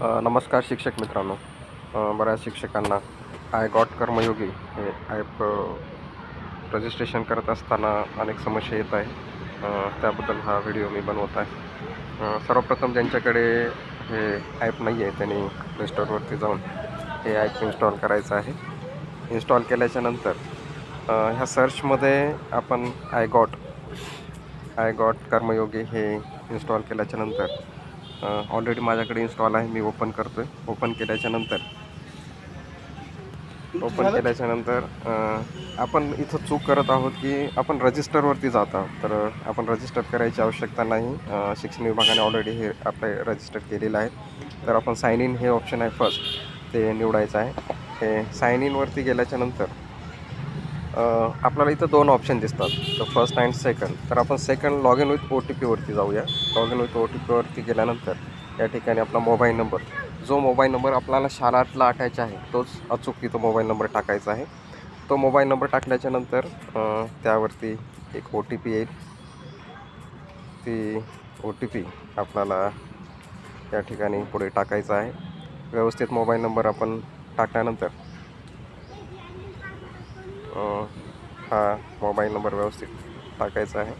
नमस्कार शिक्षक मित्रांनो. बऱ्याच शिक्षकांना आय गॉट कर्मयोगी हे ॲप रजिस्ट्रेशन करत असताना अनेक समस्या येत आहे. त्याबद्दल हा व्हिडिओ मी बनवत आहे. सर्वप्रथम ज्यांच्याकडे हे ॲप नाही आहे त्यांनी प्ले स्टोअरवरती जाऊन हे ॲप इन्स्टॉल करायचं आहे. इन्स्टॉल केल्याच्यानंतर नंतर ह्या सर्चमध्ये आपण I got I got Karmayogi हे इन्स्टॉल केल्याच्यानंतर ऑलरेडी माझ्याकडे इन्स्टॉल आहे. मी ओपन करतो आहे ओपन केल्याच्यानंतर ओपन केल्याच्यानंतर आपण इथं चूक करत आहोत की आपण रजिस्टरवरती जात आहोत. तर आपण रजिस्टर करायची आवश्यकता नाही. शिक्षण विभागाने ऑलरेडी हे आपले रजिस्टर केलेलं आहे. तर आपण साइन इन हे ऑप्शन आहे फर्स्ट ते निवडायचं आहे. हे साइन इनवरती गेल्याच्यानंतर आपल्याला इथं दोन ऑप्शन दिसतात. तर फर्स्ट अँड सेकंड तर आपण second log in with O T पीवरती जाऊया. Log in with O T पीवरती गेल्यानंतर या ठिकाणी आपला मोबाईल नंबर जो मोबाईल नंबर आपल्याला शाळातला अटॅच आहे तोच अचूक तिथं मोबाईल नंबर टाकायचा आहे. तो मोबाईल नंबर टाकल्याच्यानंतर नंतर त्यावरती एक ओ टी पी येईल. ती ओ टी पी आपल्याला या ठिकाणी पुढे टाकायचा आहे. व्यवस्थित मोबाईल नंबर आपण टाकल्यानंतर हा मोबाईल नंबर व्यवस्थित टाकायचा आहे.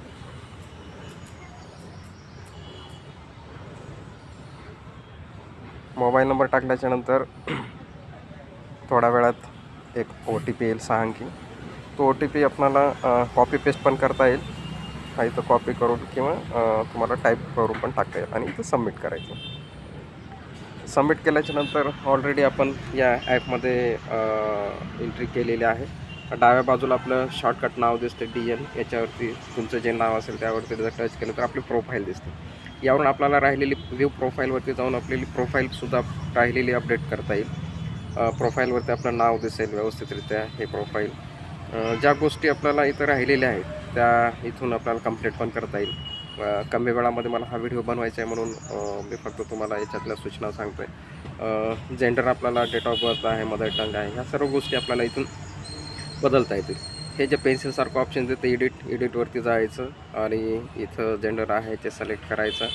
मोबाईल नंबर टाकल्याच्यानंतर थोड्या वेळात एक ओ टी पी येईल सहा अंकी तो ओ टी पी आपणाला कॉपी पेस्ट पण करता येईल. हा इथं कॉपी करून किंवा तुम्हाला टाईप करून पण टाकता येईल आणि इथं सबमिट करायचं. सबमिट केल्याच्यानंतर ऑलरेडी आपण या ॲपमध्ये एंट्री केलेली आहे. डाव्या बाजूला आपलं शॉर्टकट नाव दिसतं डी एन याच्यावरती तुमचं जे नाव असेल त्यावरती जर टच केलं तर आपली प्रोफाईल दिसते. यावरून आपल्याला राहिलेली व्ह्यू प्रोफाईलवरती जाऊन आपली प्रोफाईलसुद्धा राहिलेली अपडेट करता येईल. प्रोफाईलवरती आपलं नाव दिसेल व्यवस्थितरित्या हे प्रोफाईल ज्या गोष्टी आपल्याला इथं राहिलेल्या आहेत त्या इथून आपल्याला कंप्लीट पण करता येईल. कमी वेळामध्ये मला हा व्हिडिओ बनवायचा आहे म्हणून मी फक्त तुम्हाला याच्यातल्या सूचना सांगतो आहे जेंडर आपल्याला डेट ऑफ बर्थ आहे मदर टंग आहे ह्या सर्व गोष्टी आपल्याला इथून बदलता येतील हे जे पेन्सिलसारखं ऑप्शन देतं एडिट एडिटवरती जायचं आणि इथं जेंडर आहे ते सिलेक्ट करायचं.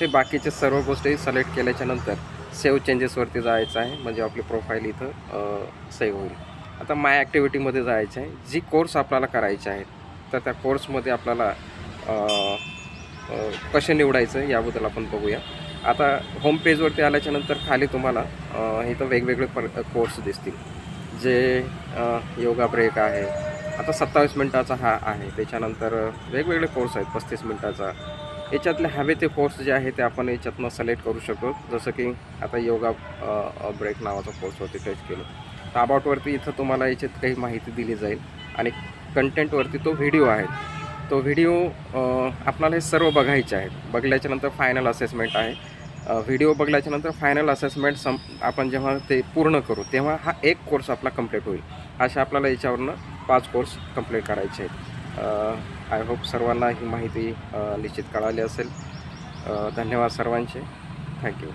ते बाकीचे सर्व गोष्टी सिलेक्ट केल्याच्यानंतर सेव्ह चेंजेसवरती जायचं आहे. म्हणजे आपली प्रोफाईल इथं सेव्ह होईल. आता माय ॲक्टिव्हिटीमध्ये जायचं आहे. जी कोर्स आपल्याला करायचे आहेत तर त्या कोर्समध्ये आपल्याला कसे निवडायचं याबद्दल आपण बघूया. आता होम पेजवरती आल्याच्यानंतर खाली तुम्हाला इथं वेगवेगळे पर कोर्स दिसतील. जे योगा ब्रेक आहे आता सत्तावीस मिनटाचा हा आहे. त्याच्यानंतर वेगवेगळे कोर्स आहेत पस्तीस मिनटाचा. याच्यातले हवे ते कोर्स जे आहे ते आपण याच्यातनं सिलेक्ट करू शकतो. जसं की आता योगा ब्रेक नावाचा कोर्सवरती टच केलं. तर अबाउटवरती इथं तुम्हाला याच्यात काही माहिती दिली जाईल. आणि कंटेंटवरती तो व्हिडिओ आहे. तो व्हिडिओ आपणाला हे सर्व बघायचे आहेत. बघल्याच्यानंतर फायनल असेसमेंट आहे. व्हिडिओ बघल्याच्यानंतर फायनल असेसमेंट सम आपण जेव्हा ते पूर्ण करू तेव्हा हा एक कोर्स आपला कंप्लीट होईल. अशा आपल्याला याच्यावरनं पाच कोर्स कंप्लीट करायचे आहेत. आय होप सर्वांना ही माहिती निश्चित कळाली असेल. धन्यवाद सर्वांचे. थँक्यू